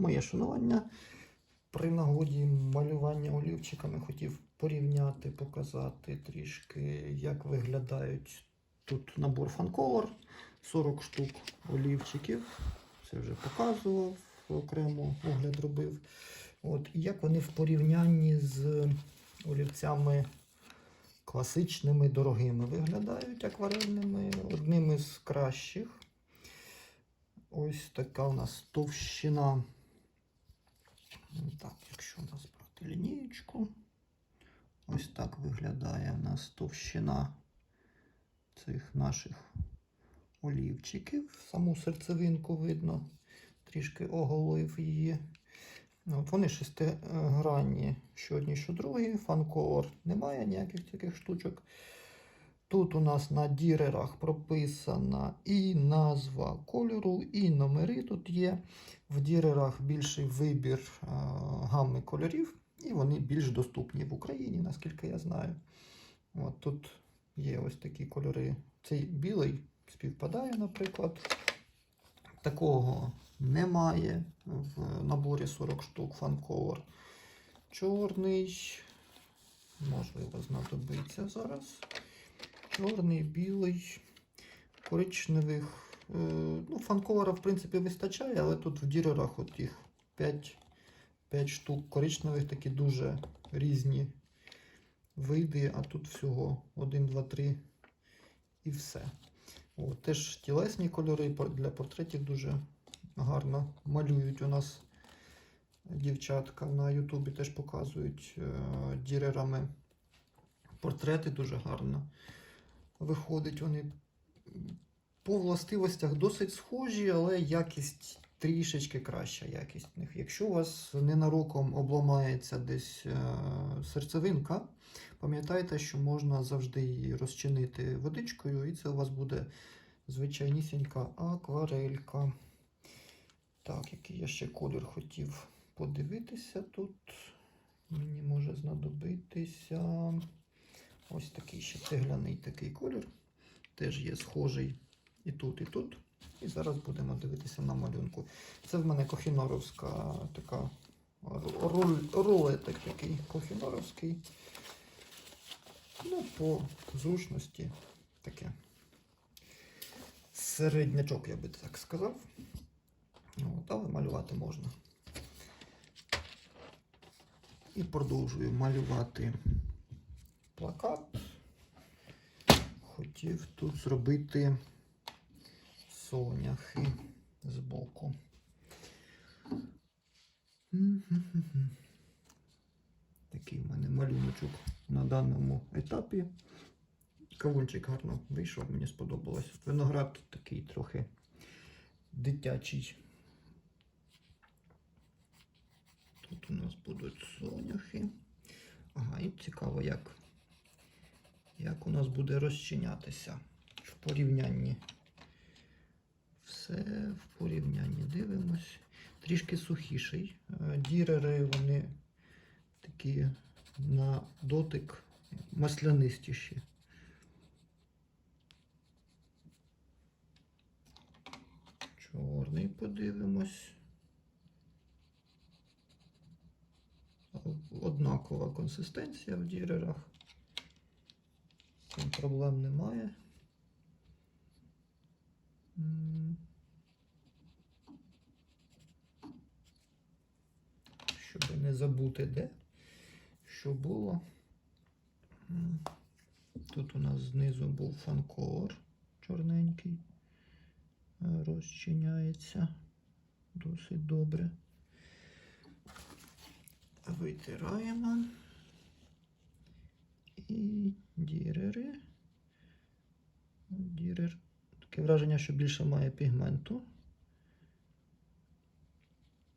Моє шанування. При нагоді малювання олівчиками хотів порівняти, показати трішки, як виглядають тут набор фанколор. 40 штук олівчиків. Це вже показував, окремо огляд робив. От, і як вони в порівнянні з олівцями класичними, дорогими виглядають акварельними, одними з кращих. Ось така у нас товщина. Так, якщо у нас брати лінієчку, ось так виглядає у нас товщина цих наших олівчиків. Саму серцевинку видно, трішки оголив її. От вони шестигранні, що одні, що другі. Фанколор немає ніяких таких штучок. Тут у нас на дірерах прописана і назва кольору, і номери тут є. В дірерах більший вибір е, гамми кольорів, і вони більш доступні в Україні, наскільки я знаю. От тут є ось такі кольори. Цей білий співпадає, наприклад. Такого немає в наборі 40 штук фанколор. Чорний, можливо, знадобиться зараз. Чорний, білий, коричневих. Е, ну, фанколора, в принципі, вистачає, але тут в дірерах от їх 5, 5 штук коричневих, такі дуже різні види, а тут всього 1, 2, 3 і все. О, теж тілесні кольори для портретів дуже гарно малюють у нас дівчатка на Ютубі теж показують е, дірерами портрети дуже гарно виходить. Вони по властивостях досить схожі, але якість трішечки краща якість в них. Якщо у вас ненароком обламається десь е, серцевинка, пам'ятайте, що можна завжди її розчинити водичкою, і це у вас буде звичайнісінька акварелька. Так, який я ще колір хотів подивитися тут. Мені може знадобитися. Ось такий ще цегляний такий колір. Теж є схожий і тут, і тут. І зараз будемо дивитися на малюнку. Це в мене кохіноровська така рулетик такий кохіноровський. Ну, по зручності таке. Середнячок, я би так сказав. От, але малювати можна. І продовжую малювати плакат. Хотів тут зробити соняхи збоку. М-м-м-м. Такий в мене малюночок на даному етапі. Кавунчик гарно вийшов, мені сподобалось. Виноград такий трохи дитячий. Тут у нас будуть соняхи. Ага, і цікаво, як, як у нас буде розчинятися в порівнянні. Все в порівнянні дивимось. Трішки сухіший. Е, Дірери вони такі на дотик маслянистіші. Чорний подивимось. Однакова консистенція в дірерах. З проблем немає. Щоб не забути де, що було. Тут у нас знизу був фанколор чорненький. Е, Розчиняється досить добре. Витираємо. І дірери. Дірер. Таке враження, що більше має пігменту.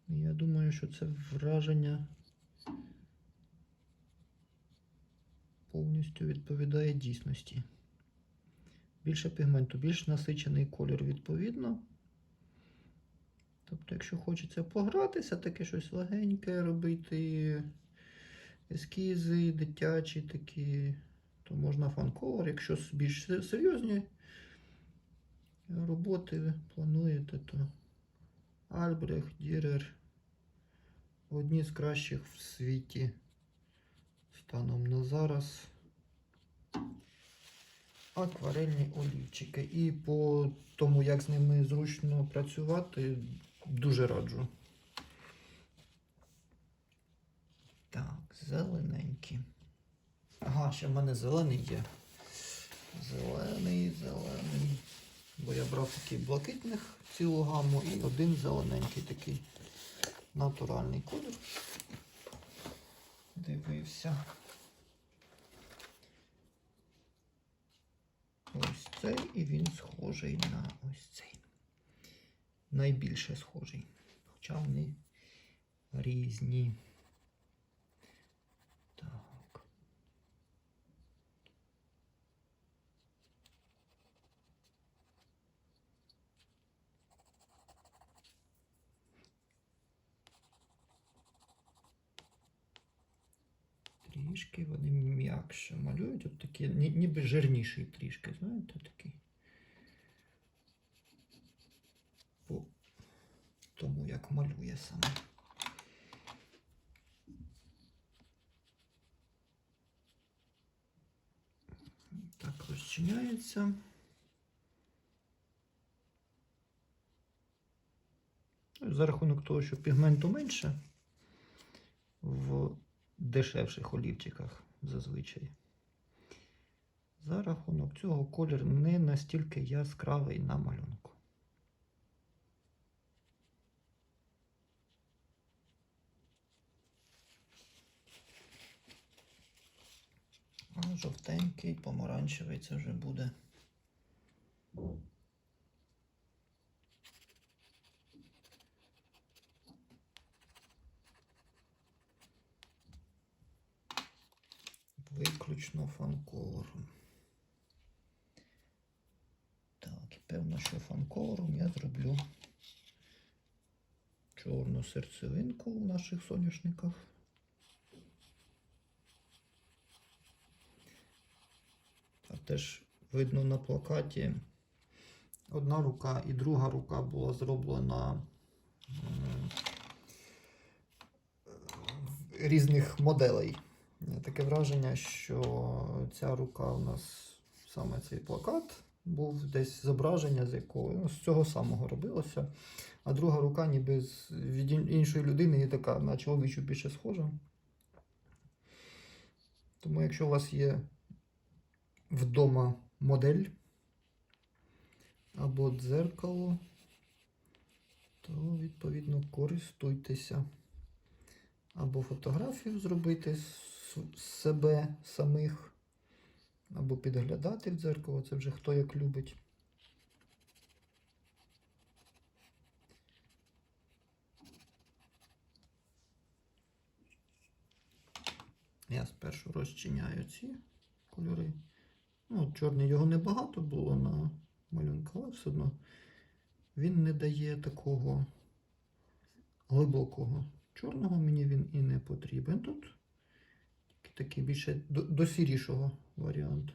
Я думаю, що це враження повністю відповідає дійсності. Більше пігменту, більш насичений колір відповідно. Тобто, якщо хочеться погратися, таке щось легеньке робити, ескізи дитячі такі, то можна фанколор. Якщо більш серйозні роботи плануєте, то Альбрехт, Дірер одні з кращих в світі станом на зараз. Акварельні олівчики. І по тому, як з ними зручно працювати, дуже раджу. Так, зелененькі. Ага, ще в мене зелений є. Зелений, зелений. Бо я брав такий блакитних цілу гаму і один зелененький такий натуральний колір. Дивився. Ось цей і він схожий на ось цей. Найбільше схожий. Хоча вони різні. Так. Трішки вони м'якше малюють, от такі, ні- ніби жирніший трішки, знаєте, такий. По тому як малює саме. Так, розчиняється. За рахунок того, що пігменту менше в дешевших олівчиках зазвичай. За рахунок цього колір не настільки яскравий на малюнку. А жовтенький, помаранчевий це вже буде. Виключно фанколором. Так, і певно, що фанколором я зроблю чорну серцевинку в наших соняшниках. А теж видно на плакаті. Одна рука і друга рука була зроблена різних моделей. Таке враження, що ця рука у нас саме цей плакат був десь зображення, з якого ну, з цього самого робилося. А друга рука ніби з від іншої людини і така на чоловічу більше схожа. Тому якщо у вас є вдома модель або дзеркало, то відповідно користуйтеся. Або фотографію зробити себе самих, або підглядати в дзеркало, це вже хто як любить. Я спершу розчиняю ці кольори. Ну, чорний його небагато було на малюнку, але все одно він не дає такого глибокого чорного, мені він і не потрібен тут. Такий більше до, до сірішого варіант.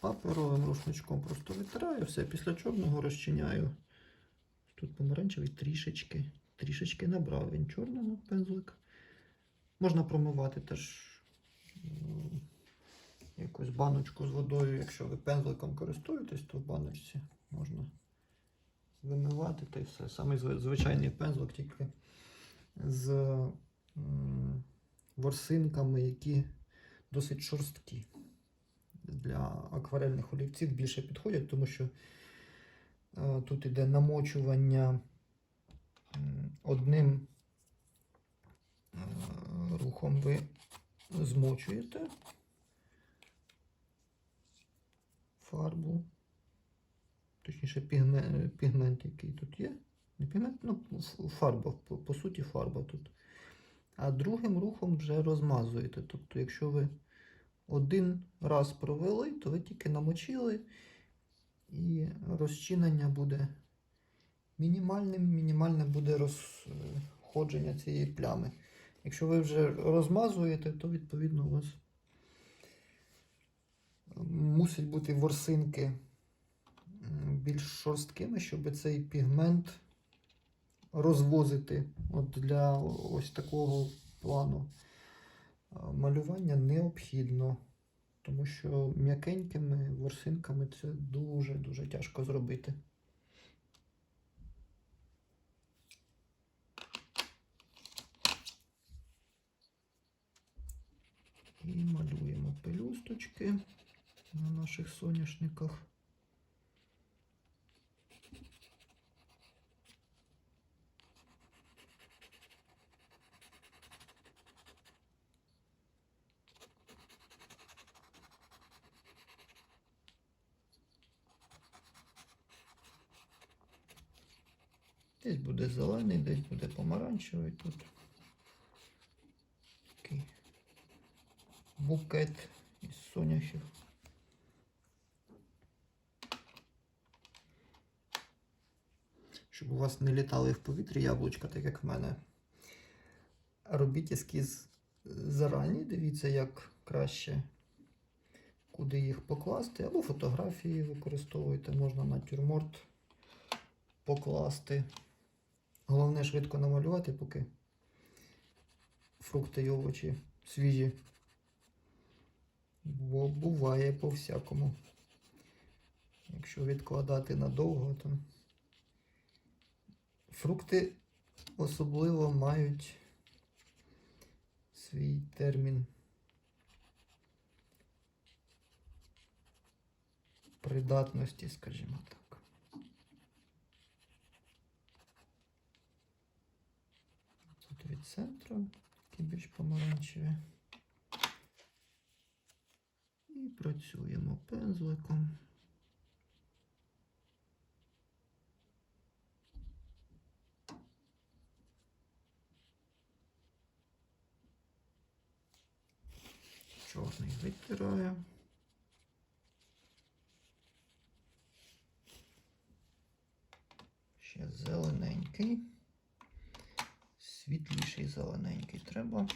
Паперовим рушничком просто витираю все, після чорного розчиняю. Тут помаранчевий трішечки, трішечки набрав він чорного пензлика. Можна промивати теж якусь баночку з водою. Якщо ви пензликом користуєтесь, то в баночці можна вимивати та й все. Саме звичайний пензлик, тільки з ворсинками, які досить шорсткі. Для акварельних олівців більше підходять, тому що е, тут іде намочування одним е, рухом ви змочуєте фарбу, точніше пігмент, пігмент який тут є. Не пігмент, ну фарба, по, по суті, фарба тут. А другим рухом вже розмазуєте. Тобто, якщо ви один раз провели, то ви тільки намочили, і розчинення буде мінімальним, мінімальне буде розходження цієї плями. Якщо ви вже розмазуєте, то відповідно у вас мусять бути ворсинки більш шорсткими, щоб цей пігмент розвозити. От для ось такого плану малювання необхідно. Тому що м'якенькими ворсинками це дуже-дуже тяжко зробити. І малюємо пелюсточки на наших соняшниках. Десь буде зелений, десь буде помаранчевий тут. Такий букет із соняхів. Щоб у вас не літали в повітрі яблучка, так як в мене. Робіть ескіз зарані, дивіться, як краще, куди їх покласти, або фотографії використовуйте, можна натюрморт покласти. Головне швидко намалювати, поки фрукти і овочі свіжі. Бо буває по-всякому. Якщо відкладати надовго, то фрукти особливо мають свій термін придатності, скажімо так. Тут від центру, такі більш помаранчеві. І працюємо пензликом. Чорний витираю. Ще зелененький. Світліший зелененький треба.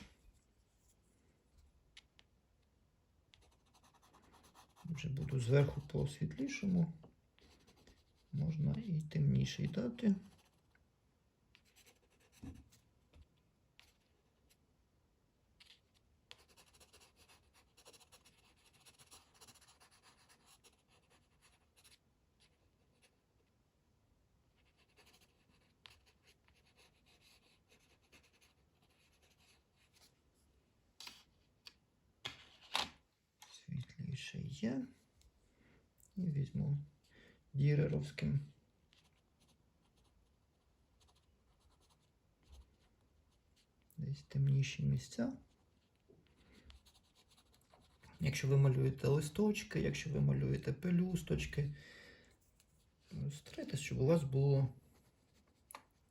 Вже буду зверху по світлішому. Можна і темніший дати. Є. І візьму діреровським. Десь темніші місця. Якщо ви малюєте листочки, якщо ви малюєте пелюсточки, старайтесь, щоб у вас було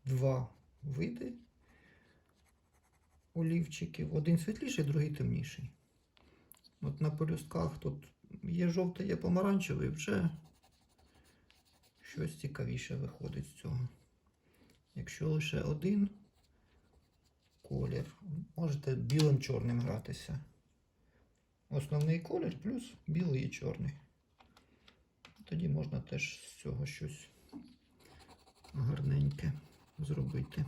два види олівчиків. Один світліший, другий темніший. От на пелюстках тут є жовтий, є помаранчевий, вже щось цікавіше виходить з цього. Якщо лише один колір, можете білим-чорним гратися. Основний колір плюс білий і чорний. Тоді можна теж з цього щось гарненьке зробити.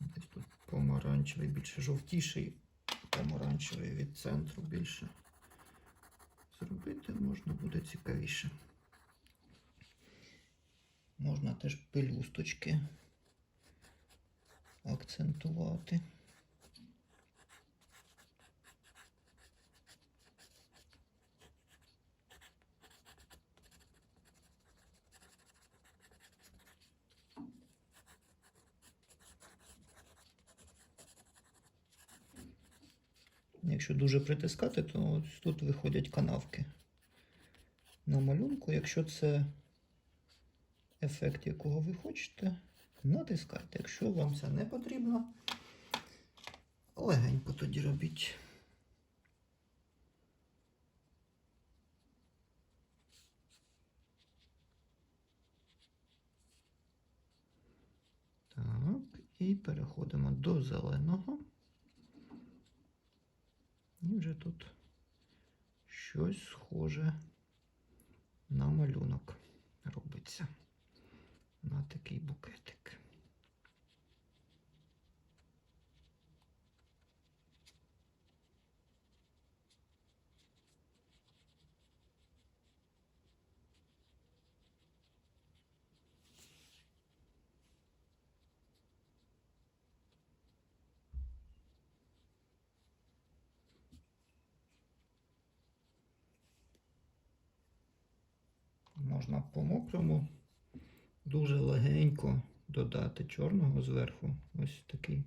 Десь тут помаранчевий, більше жовтіший, помаранчевий від центру більше. Зробити можна буде цікавіше. Можна теж пелюсточки акцентувати. Якщо дуже притискати, то ось тут виходять канавки на малюнку. Якщо це ефект, якого ви хочете, натискайте. Якщо вам це не потрібно, легенько тоді робіть. Так, і переходимо до зеленого. І вже тут щось схоже на малюнок робиться. На такий букетик. Можна по мокрому дуже легенько додати чорного зверху. Ось такий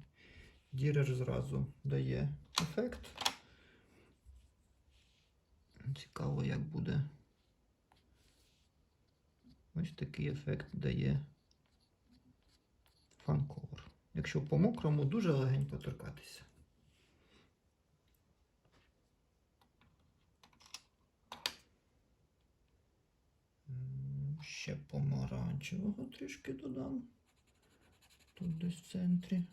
дірер зразу дає ефект. Цікаво, як буде. Ось такий ефект дає фанковер. Якщо по мокрому дуже легенько торкатися. Ще помаранчевого трішки додам. Тут десь в центрі.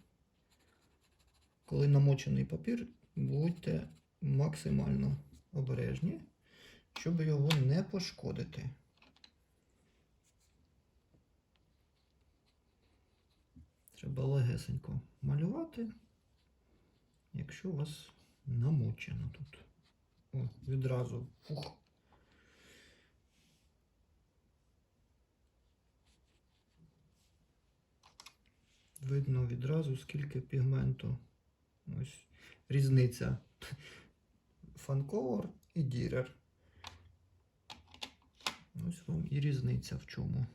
Коли намочений папір, будьте максимально обережні, щоб його не пошкодити. Треба легесенько малювати, якщо у вас намочено тут. О, відразу фух. Видно відразу, скільки пігменту. Ось різниця. Фанковер і дірер. Ось вам і різниця в чому.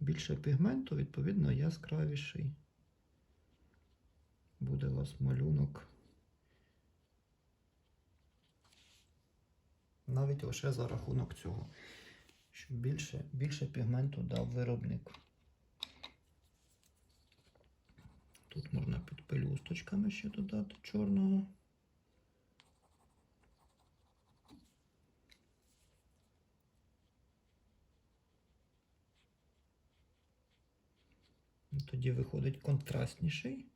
Більше пігменту, відповідно, яскравіший. Буде у вас малюнок. Навіть лише за рахунок цього. Щоб більше, більше пігменту дав виробник. Тут можна під пелюсточками ще додати чорного. Тоді виходить контрастніший.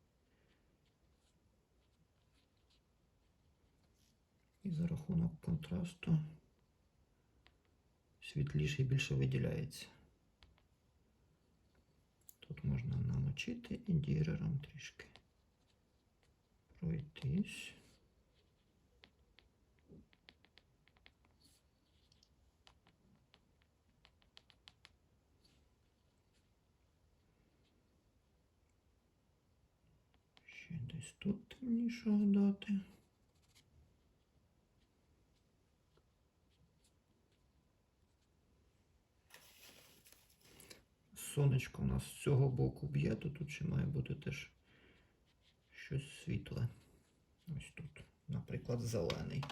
І за рахунок контрасту світліший більше виділяється. Тут можна намочити і дірером трішки пройтись. Ще десь тут темнішого дати. Сонечко у нас з цього боку б'є, то тут ще має бути теж щось світле. Ось тут, наприклад, зелений.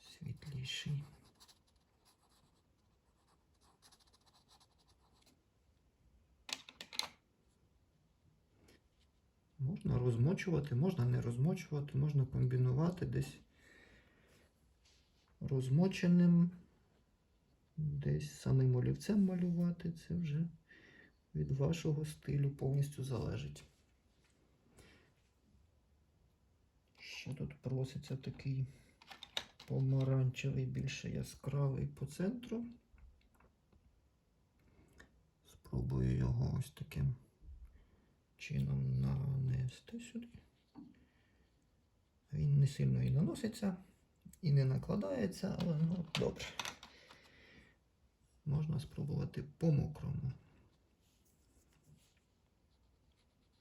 Світліший. Можна розмочувати, можна не розмочувати, можна комбінувати десь розмоченим, десь самим олівцем малювати. Це вже від вашого стилю повністю залежить. Ще тут проситься такий помаранчевий, більше яскравий по центру. Спробую його ось таким чином нанести сюди. Він не сильно і наноситься, і не накладається, але ну, добре. Можна спробувати по мокрому.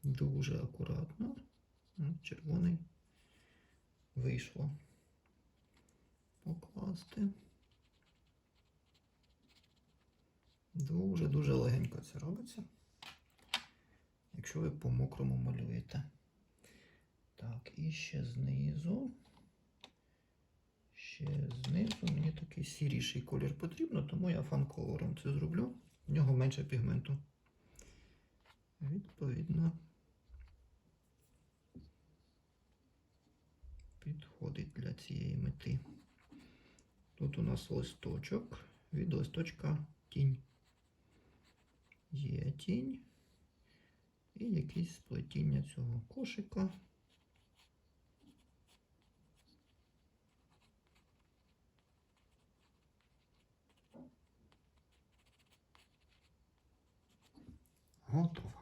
Дуже акуратно. Червоний вийшло покласти. Дуже-дуже легенько це робиться якщо ви по мокрому малюєте. Так, і ще знизу. Ще знизу мені такий сіріший колір потрібно, тому я фан-колором це зроблю. В нього менше пігменту. Відповідно, підходить для цієї мети. Тут у нас листочок, від листочка тінь. Є тінь. І якесь сплетіння цього кошика. Готово.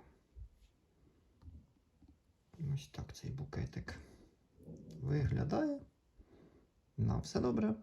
Ось так цей букетик виглядає. На все добре.